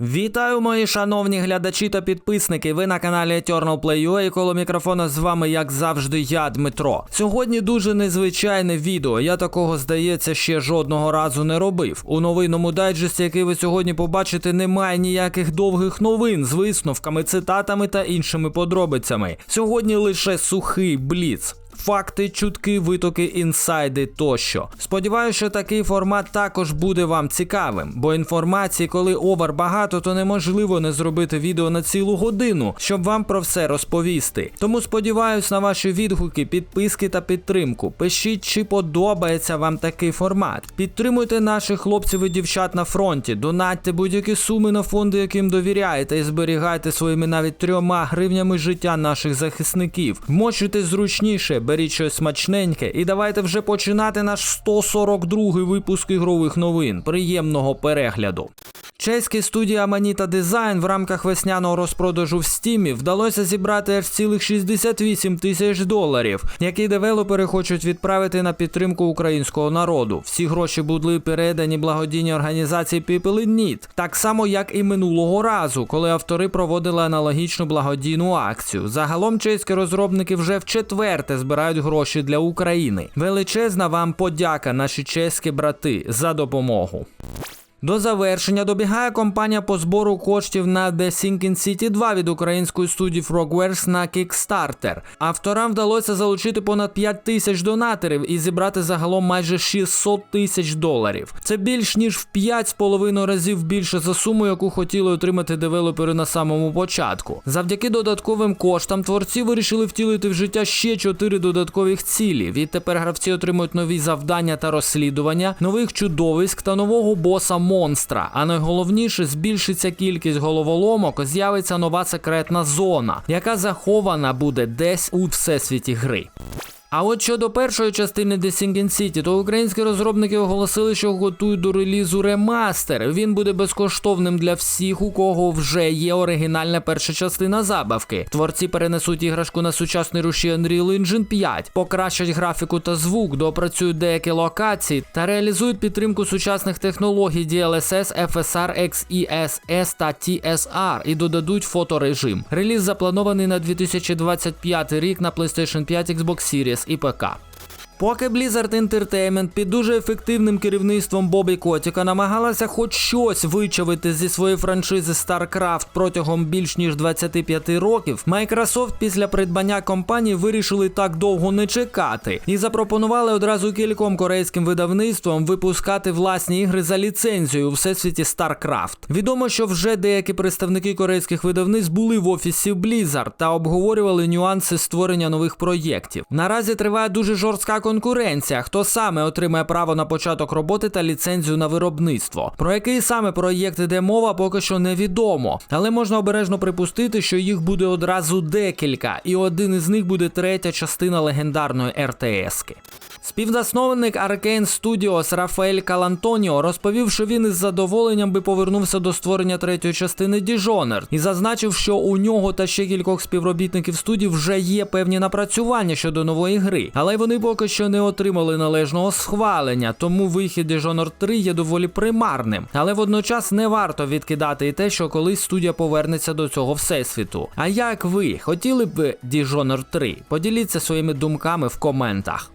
Вітаю, мої шановні глядачі та підписники. Ви на каналі Eternal і коло мікрофона з вами, як завжди, я, Дмитро. Сьогодні дуже незвичайне відео. Я такого, здається, ще жодного разу не робив. У новинному дайджесті, який ви сьогодні побачите, немає ніяких довгих новин з висновками, цитатами та іншими подробицями. Сьогодні лише сухий бліц. Факти, чутки, витоки, інсайди тощо. Сподіваюся, що такий формат також буде вам цікавим, бо інформації, коли овер багато, то неможливо не зробити відео на цілу годину, щоб вам про все розповісти. Тому сподіваюсь на ваші відгуки, підписки та підтримку. Пишіть, чи подобається вам такий формат. Підтримуйте наших хлопців і дівчат на фронті, донатьте будь-які суми на фонди, яким довіряєте, і зберігайте своїми навіть трьома гривнями життя наших захисників. Вмочуйте зручніше, беріть щось смачненьке, і давайте вже починати наш 142-й випуск ігрових новин. Приємного перегляду. Чеській студії Amanita Design в рамках весняного розпродажу в стімі вдалося зібрати аж цілих 68 тисяч доларів, які девелопери хочуть відправити на підтримку українського народу. Всі гроші були передані благодійній організації People in Need, так само як і минулого разу, коли автори проводили аналогічну благодійну акцію. Загалом чеські розробники вже в четверте збирають гроші для України. Величезна вам подяка, наші чеські брати, за допомогу. До завершення добігає компанія по збору коштів на The Sinking City 2 від української студії Frogwares на Kickstarter. Авторам вдалося залучити понад 5 тисяч донаторів і зібрати загалом майже 600 тисяч доларів. Це більш ніж в 5,5 разів більше за суму, яку хотіли отримати девелопери на самому початку. Завдяки додатковим коштам творці вирішили втілити в життя ще 4 додаткових цілі. Відтепер гравці отримують нові завдання та розслідування, нових чудовиськ та нового боса монстра. А найголовніше збільшиться кількість головоломок, з'явиться нова секретна зона, яка захована буде десь у всесвіті гри. А от щодо першої частини The Sinking City, то українські розробники оголосили, що готують до релізу ремастер. Він буде безкоштовним для всіх, у кого вже є оригінальна перша частина забавки. Творці перенесуть іграшку на сучасний руші Unreal Engine 5, покращать графіку та звук, доопрацюють деякі локації та реалізують підтримку сучасних технологій DLSS, FSR, XESS та TSR і додадуть фоторежим. Реліз запланований на 2025 рік на PlayStation 5, Xbox Series і ПК. Поки Blizzard Entertainment під дуже ефективним керівництвом Бобі Котіка намагалася хоч щось вичавити зі своєї франшизи StarCraft протягом більш ніж 25 років, Microsoft після придбання компанії вирішили так довго не чекати і запропонували одразу кільком корейським видавництвам випускати власні ігри за ліцензією у всесвіті StarCraft. Відомо, що вже деякі представники корейських видавництв були в офісі Blizzard та обговорювали нюанси створення нових проєктів. Наразі триває дуже жорстка конкуренція, хто саме отримає право на початок роботи та ліцензію на виробництво. Про який саме проєкт іде мова, поки що невідомо, але можна обережно припустити, що їх буде одразу декілька, і один із них буде третя частина легендарної РТС-ки. Співзасновник Arkane Studios Рафаель Калантоніо розповів, що він із задоволенням би повернувся до створення третьої частини Dishonored і зазначив, що у нього та ще кількох співробітників студії вже є певні напрацювання щодо нової гри, але вони поки що не отримали належного схвалення, тому вихід Dishonored 3 є доволі примарним. Але водночас не варто відкидати і те, що колись студія повернеться до цього всесвіту. А як ви хотіли б Dishonored 3? Поділіться своїми думками в коментах.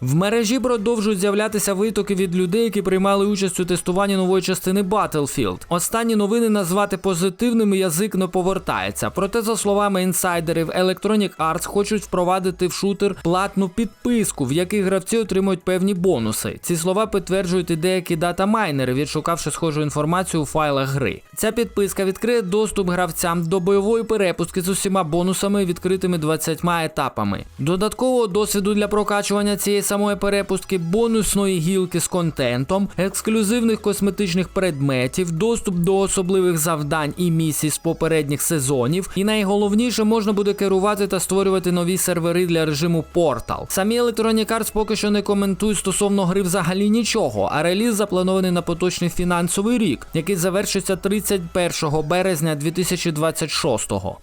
В мережі продовжують з'являтися витоки від людей, які приймали участь у тестуванні нової частини Battlefield. Останні новини назвати позитивними язик не повертається. Проте, за словами інсайдерів, Electronic Arts хочуть впровадити в шутер платну підписку, в якій гравці отримують певні бонуси. Ці слова підтверджують і деякі датамайнери, відшукавши схожу інформацію у файлах гри. Ця підписка відкриє доступ гравцям до бойової перепустки з усіма бонусами, відкритими 20 етапами. Додаткового досвіду для прокачування цієї самої перепустки, бонусної гілки з контентом, ексклюзивних косметичних предметів, доступ до особливих завдань і місій з попередніх сезонів. І найголовніше можна буде керувати та створювати нові сервери для режиму Portal. Самі Electronic Arts поки що не коментують стосовно гри взагалі нічого, а реліз запланований на поточний фінансовий рік, який завершиться 31 березня 2026-го.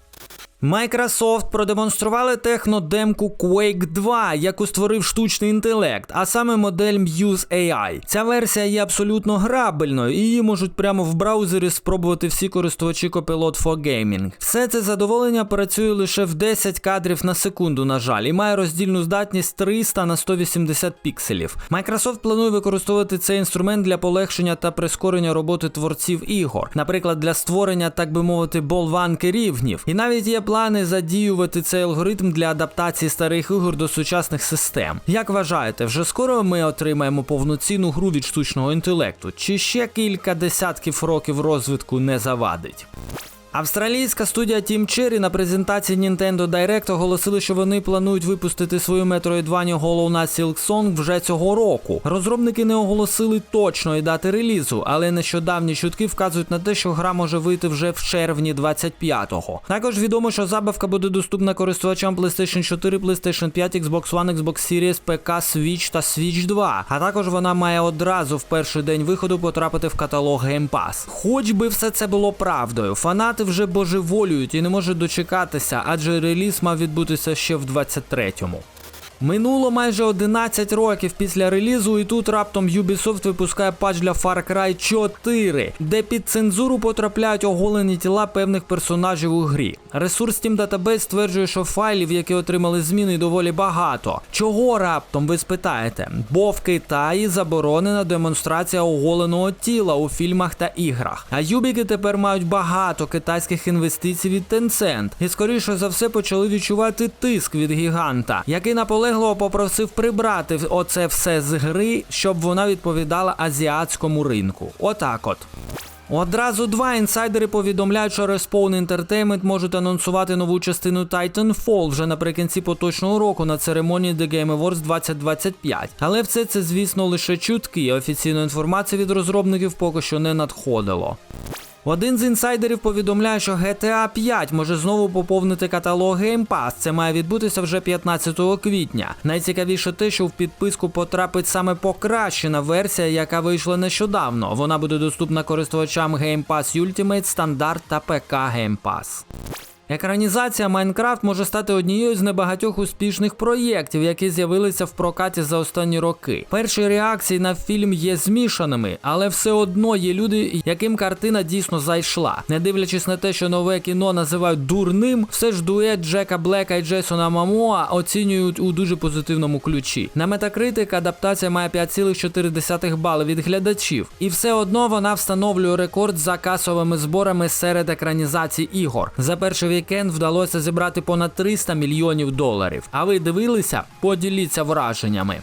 Microsoft продемонстрували технодемку Quake 2, яку створив штучний інтелект, а саме модель Muse AI. Ця версія є абсолютно грабельною і її можуть прямо в браузері спробувати всі користувачі Copilot for Gaming. Все це задоволення працює лише в 10 кадрів на секунду, на жаль, і має роздільну здатність 300 на 180 пікселів. Microsoft планує використовувати цей інструмент для полегшення та прискорення роботи творців ігор, наприклад, для створення, так би мовити, болванки рівнів. І навіть є плани задіювати цей алгоритм для адаптації старих ігор до сучасних систем. Як вважаєте, вже скоро ми отримаємо повноцінну гру від штучного інтелекту? Чи ще кілька десятків років розвитку не завадить? Австралійська студія Team Cherry на презентації Nintendo Direct оголосили, що вони планують випустити свою Metroidvania Hollow Knight Silk Song вже цього року. Розробники не оголосили точної дати релізу, але нещодавні чутки вказують на те, що гра може вийти вже в червні 25-го. Також відомо, що забавка буде доступна користувачам PlayStation 4, PlayStation 5, Xbox One, Xbox Series, ПК, Switch та Switch 2. А також вона має одразу в перший день виходу потрапити в каталог Game Pass. Хоч би все це було правдою, фанати вже божеволюють і не можуть дочекатися, адже реліз мав відбутися ще в 23-му. Минуло майже 11 років після релізу, і тут раптом Ubisoft випускає патч для Far Cry 4, де під цензуру потрапляють оголені тіла певних персонажів у грі. Ресурс Steam Database стверджує, що файлів, які отримали зміни, доволі багато. Чого раптом ви спитаєте? Бо в Китаї заборонена демонстрація оголеного тіла у фільмах та іграх. А юбіки тепер мають багато китайських інвестицій від Tencent. І скоріше за все почали відчувати тиск від гіганта, який наполегливо попросив прибрати оце все з гри, щоб вона відповідала азіатському ринку. Отак от. Одразу два інсайдери повідомляють, що Respawn Entertainment можуть анонсувати нову частину Titanfall вже наприкінці поточного року на церемонії The Game Awards 2025. Але все це, звісно, лише чутки. Офіційної інформації від розробників поки що не надходило. Один з інсайдерів повідомляє, що GTA 5 може знову поповнити каталог Game Pass. Це має відбутися вже 15 квітня. Найцікавіше те, що в підписку потрапить саме покращена версія, яка вийшла нещодавно. Вона буде доступна користувачам Game Pass Ultimate, Стандарт та ПК Game Pass. Екранізація Майнкрафт може стати однією з небагатьох успішних проєктів, які з'явилися в прокаті за останні роки. Перші реакції на фільм є змішаними, але все одно є люди, яким картина дійсно зайшла. Не дивлячись на те, що нове кіно називають дурним, все ж дует Джека Блека і Джейсона Мамоа оцінюють у дуже позитивному ключі. На Metacritic адаптація має 5,4 бали від глядачів, і все одно вона встановлює рекорд за касовими зборами серед екранізацій ігор. За перший вікенд вдалося зібрати понад 300 мільйонів доларів. А ви дивилися? Поділіться враженнями.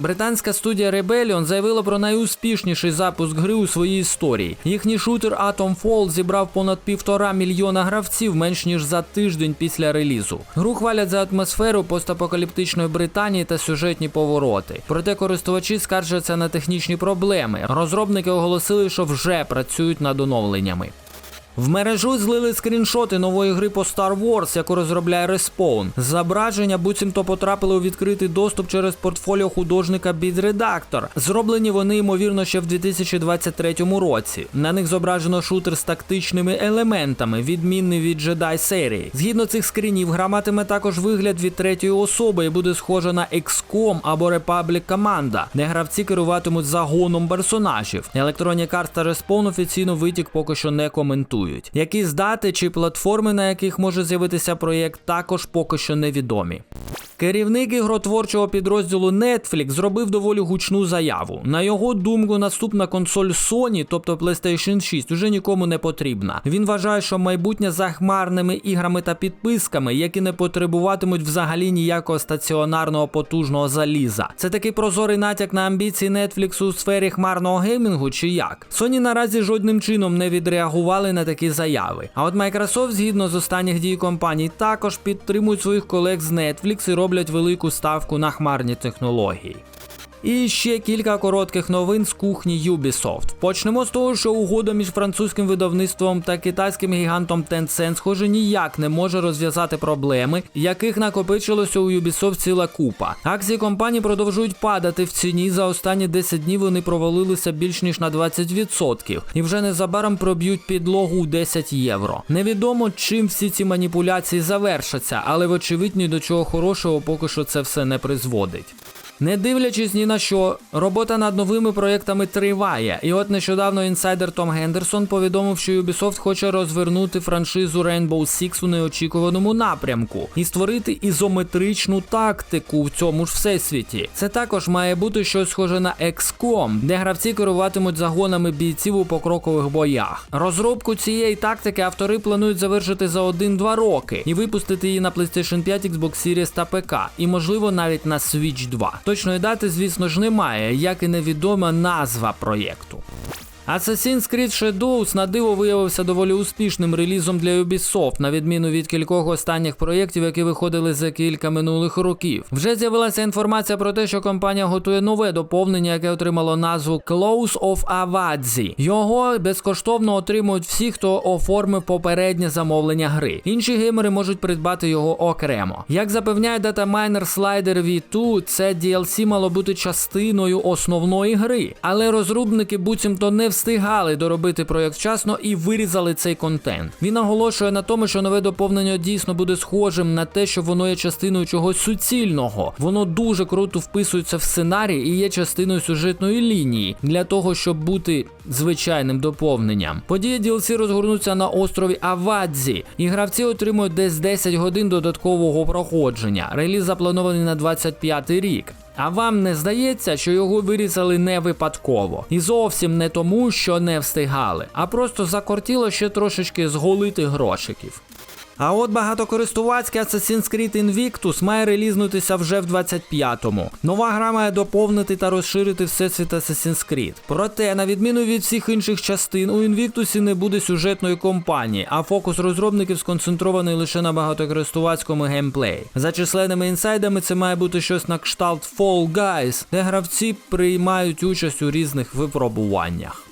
Британська студія Rebellion заявила про найуспішніший запуск гри у своїй історії. Їхній шутер Atomfall зібрав понад півтора мільйона гравців менш ніж за тиждень після релізу. Гру хвалять за атмосферу постапокаліптичної Британії та сюжетні повороти. Проте користувачі скаржаться на технічні проблеми. Розробники оголосили, що вже працюють над оновленнями. В мережу злили скріншоти нової гри по Star Wars, яку розробляє Respawn. Зображення буцімто потрапили у відкритий доступ через портфоліо художника Redactor. Зроблені вони ймовірно ще в 2023 році. На них зображено шутер з тактичними елементами, відмінний від Jedi серії. Згідно цих скрінів, гра матиме також вигляд від третьої особи і буде схожа на XCOM або Republic Команда, де гравці керуватимуть загоном персонажів. Electronic Arts та Respawn офіційно витік поки що не коментують. Які дати чи платформи, на яких може з'явитися проєкт, також поки що невідомі. Керівник ігротворчого підрозділу Netflix зробив доволі гучну заяву. На його думку, наступна консоль Sony, тобто PlayStation 6, уже нікому не потрібна. Він вважає, що майбутнє за хмарними іграми та підписками, які не потребуватимуть взагалі ніякого стаціонарного потужного заліза. Це такий прозорий натяк на амбіції Netflix у сфері хмарного геймінгу, чи як? Sony наразі жодним чином не відреагували на такі заяви. А от Microsoft, згідно з останніх дій компаній, також підтримують своїх колег з Netflix і роблять велику ставку на хмарні технології. І ще кілька коротких новин з кухні Ubisoft. Почнемо з того, що угода між французьким видавництвом та китайським гігантом Tencent, схоже, ніяк не може розв'язати проблеми, яких накопичилося у Ubisoft ціла купа. Акції компанії продовжують падати в ціні. За останні 10 днів вони провалилися більш ніж на 20% і вже незабаром проб'ють підлогу у 10 євро. Невідомо, чим всі ці маніпуляції завершаться, але вочевидь ні до чого хорошого поки що це все не призводить. Не дивлячись ні на що, робота над новими проєктами триває. І от нещодавно інсайдер Том Гендерсон повідомив, що Ubisoft хоче розвернути франшизу Rainbow Six у неочікуваному напрямку і створити ізометричну тактику в цьому ж всесвіті. Це також має бути щось схоже на XCOM, де гравці керуватимуть загонами бійців у покрокових боях. Розробку цієї тактики автори планують завершити за 1-2 роки і випустити її на PlayStation 5, Xbox Series та ПК, і можливо навіть на Switch 2. Точної дати, звісно ж, немає, як і невідома назва проєкту. Assassin's Creed Shadows на диво виявився доволі успішним релізом для Ubisoft, на відміну від кількох останніх проєктів, які виходили за кілька минулих років. Вже з'явилася інформація про те, що компанія готує нове доповнення, яке отримало назву Close of Avadzi. Його безкоштовно отримують всі, хто оформив попереднє замовлення гри. Інші геймери можуть придбати його окремо. Як запевняє датамайнер Slider V2, це DLC мало бути частиною основної гри, але розробники буцімто не встигали доробити проєкт вчасно і вирізали цей контент. Він наголошує на тому, що нове доповнення дійсно буде схожим на те, що воно є частиною чогось суцільного. Воно дуже круто вписується в сценарій і є частиною сюжетної лінії для того, щоб бути звичайним доповненням. Події DLC розгорнуться на острові Авадзі, і гравці отримують десь 10 годин додаткового проходження. Реліз запланований на 25 рік. А вам не здається, що його вирізали не випадково, і зовсім не тому, що не встигали, а просто закортіло ще трошечки зголити грошиків. А от багатокористувацький Assassin's Creed Invictus має релізнутися вже в 25-му. Нова гра має доповнити та розширити всесвіт Assassin's Creed. Проте, на відміну від всіх інших частин, у Invictus не буде сюжетної кампанії, а фокус розробників сконцентрований лише на багатокористувацькому геймплеї. За численними інсайдами, це має бути щось на кшталт Fall Guys, де гравці приймають участь у різних випробуваннях.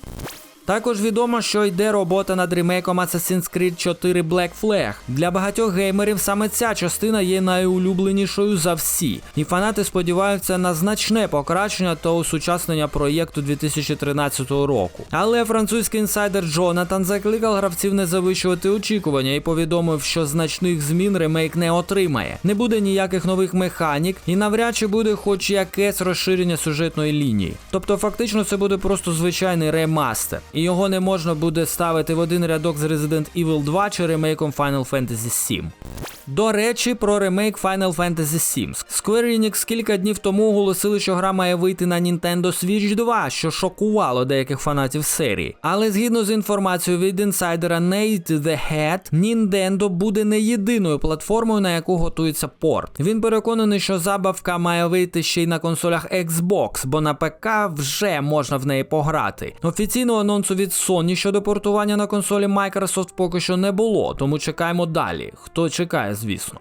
Також відомо, що йде робота над ремейком Assassin's Creed 4 Black Flag. Для багатьох геймерів саме ця частина є найулюбленішою за всі, і фанати сподіваються на значне покращення та осучаснення проєкту 2013 року. Але французький інсайдер Джонатан закликав гравців не завищувати очікування і повідомив, що значних змін ремейк не отримає. Не буде ніяких нових механік, і навряд чи буде хоч якесь розширення сюжетної лінії. Тобто, фактично, це буде просто звичайний ремастер і його не можна буде ставити в один рядок з Resident Evil 2 чи ремейком Final Fantasy 7. До речі, про ремейк Final Fantasy 7. Square Enix кілька днів тому оголосили, що гра має вийти на Nintendo Switch 2, що шокувало деяких фанатів серії. Але згідно з інформацією від інсайдера Nate The Head, Nintendo буде не єдиною платформою, на яку готується порт. Він переконаний, що забавка має вийти ще й на консолях Xbox, бо на ПК вже можна в неї пограти. Офіційного анонсу від Sony щодо портування на консолі Microsoft поки що не було, тому чекаємо далі. Хто чекає, звісно.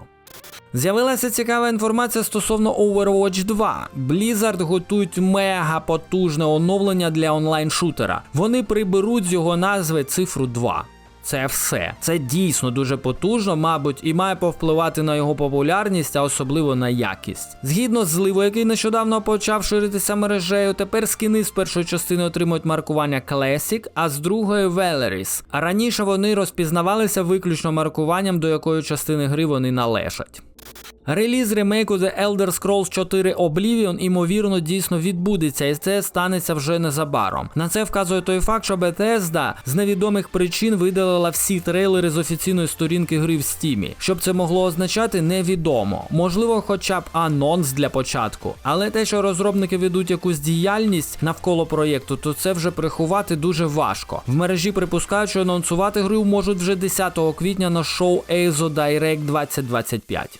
З'явилася цікава інформація стосовно Overwatch 2. Blizzard готують мега потужне оновлення для онлайн-шутера. Вони приберуть з його назви цифру 2. Це все. Це дійсно дуже потужно, мабуть, і має повпливати на його популярність, а особливо на якість. Згідно з зливу, який нещодавно почав ширитися мережею, тепер скини з першої частини отримують маркування Classic, а з другої Valeris. А раніше вони розпізнавалися виключно маркуванням, до якої частини гри вони належать. Реліз ремейку The Elder Scrolls 4 Oblivion, імовірно, дійсно відбудеться, і це станеться вже незабаром. На це вказує той факт, що Bethesda з невідомих причин видалила всі трейлери з офіційної сторінки гри в стімі. Щоб це могло означати, невідомо. Можливо, хоча б анонс для початку. Але те, що розробники ведуть якусь діяльність навколо проєкту, то це вже приховати дуже важко. В мережі припускають, що анонсувати гру можуть вже 10 квітня на шоу EIZO Direct 2025.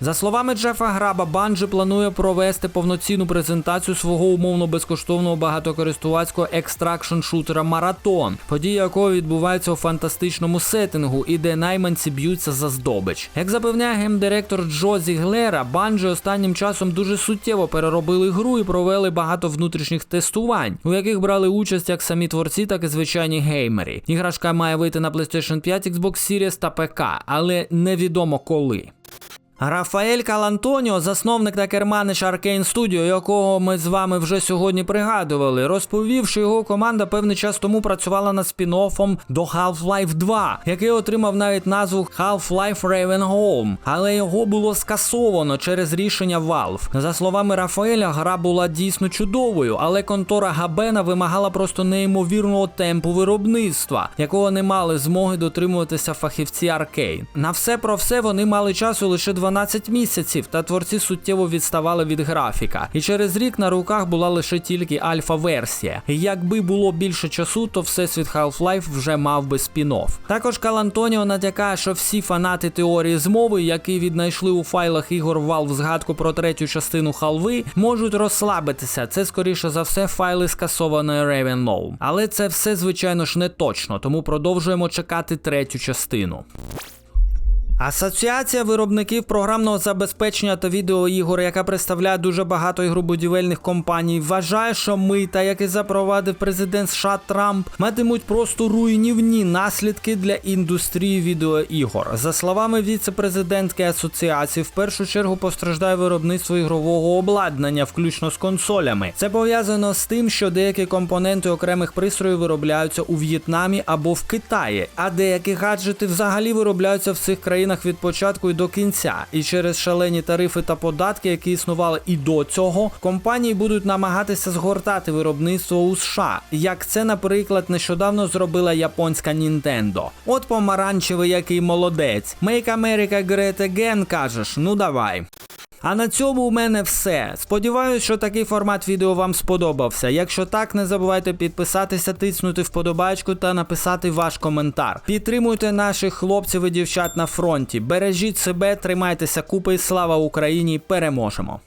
За словами Джефа Граба, Банджі планує провести повноцінну презентацію свого умовно безкоштовного багатокористувацького екстракшн шутера Маратон, подія якого відбувається у фантастичному сеттингу і де найманці б'ються за здобич. Як запевняє геймдиректор Джо Зіглера, Банджі останнім часом дуже суттєво переробили гру і провели багато внутрішніх тестувань, у яких брали участь як самі творці, так і звичайні геймери. Іграшка має вийти на PlayStation 5, Xbox Series та ПК, але невідомо коли. Рафаель Калантоніо, засновник та керманич Arkane Studio, якого ми з вами вже сьогодні пригадували, розповів, що його команда певний час тому працювала над спін-оффом до Half-Life 2, який отримав навіть назву Half-Life Ravenholm, але його було скасовано через рішення Valve. За словами Рафаеля, гра була дійсно чудовою, але контора Габена вимагала просто неймовірного темпу виробництва, якого не мали змоги дотримуватися фахівці Arkane. На все про все вони мали часу лише 12 місяців, та творці суттєво відставали від графіка. І через рік на руках була лише тільки альфа-версія. Якби було більше часу, то всесвіт Half-Life вже мав би спін-офф. Також Калантоніо натякає, що всі фанати теорії змови, які віднайшли у файлах ігор Valve згадку про третю частину халви, можуть розслабитися. Це скоріше за все файли скасованої Ravenlow. Але це все, звичайно ж, не точно, тому продовжуємо чекати третю частину. Асоціація виробників програмного забезпечення та відеоігор, яка представляє дуже багато ігробудівельних компаній, вважає, що мита, які запровадив президент США Трамп, матимуть просто руйнівні наслідки для індустрії відеоігор. За словами віце-президентки асоціації, в першу чергу постраждає виробництво ігрового обладнання, включно з консолями. Це пов'язано з тим, що деякі компоненти окремих пристроїв виробляються у В'єтнамі або в Китаї, а деякі гаджети взагалі виробляються в цих країнах від початку і до кінця. І через шалені тарифи та податки, які існували і до цього, компанії будуть намагатися згортати виробництво у США, як це, наприклад, нещодавно зробила японська Nintendo. От помаранчевий який молодець. Make America Great Again, кажеш, ну давай. А на цьому у мене все. Сподіваюсь, що такий формат відео вам сподобався. Якщо так, не забувайте підписатися, тиснути вподобайку та написати ваш коментар. Підтримуйте наших хлопців і дівчат на фронті. Бережіть себе, тримайтеся купи, слава Україні! Переможемо!